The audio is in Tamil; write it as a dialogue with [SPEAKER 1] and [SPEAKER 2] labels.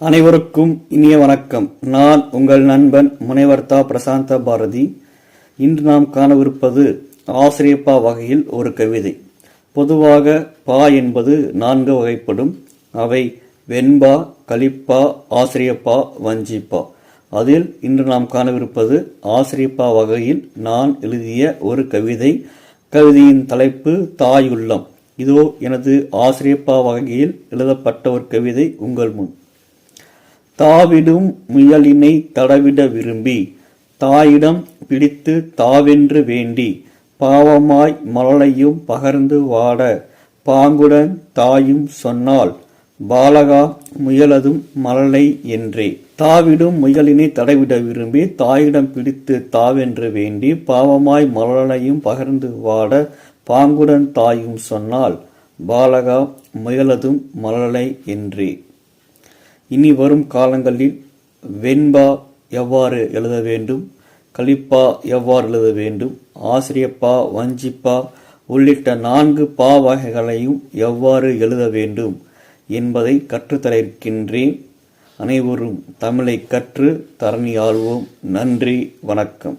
[SPEAKER 1] அனைவருக்கும் இனிய வணக்கம். நான் உங்கள் நண்பன் முனைவர்தா பிரசாந்த பாரதி. இன்று நாம் காணவிருப்பது ஆசிரியப்பா வகையில் ஒரு கவிதை. பொதுவாக பா என்பது நான்கு வகைப்படும். அவை வெண்பா கலிப்பா ஆசிரியப்பா வஞ்சிப்பா. அதில் இன்று நாம் காணவிருப்பது ஆசிரியப்பா வகையில் நான் எழுதிய ஒரு கவிதை. கவிதையின் தலைப்பு தாயுள்ளம். இதோ எனது ஆசிரியப்பா வகையில் எழுதப்பட்ட ஒரு கவிதை உங்கள் முன். தாவிடும் முயலினை தடவிட விரும்பி தாயிடம் பிடித்து தாவென்று வேண்டி பாவமாய் மலலையும் பகர்ந்து வாட பாங்குடன் தாயும் சொன்னால் பாலகா முயலதும் மலலை என்றே. தாவிடும் முயலினை தடவிட விரும்பி தாயிடம் பிடித்து தாவென்று வேண்டி பாவமாய் மலலையும் பகர்ந்து வாட பாங்குடன் தாயும் சொன்னால் பாலகா முயலதும் மலலை என்றே. இனி வரும் காலங்களில் வெண்பா எவ்வாறு எழுத வேண்டும்? கலிப்பா எவ்வாறு எழுத வேண்டும்? ஆசிரியப்பா வஞ்சிப்பா உள்ளிட்ட நான்கு பா வகைகளையும் எவ்வாறு எழுத வேண்டும் என்பதை கற்றுத்தர இருக்கின்றேன் அனைவரும் தமிழை கற்று தரணி ஆள்வோம் நன்றி வணக்கம்.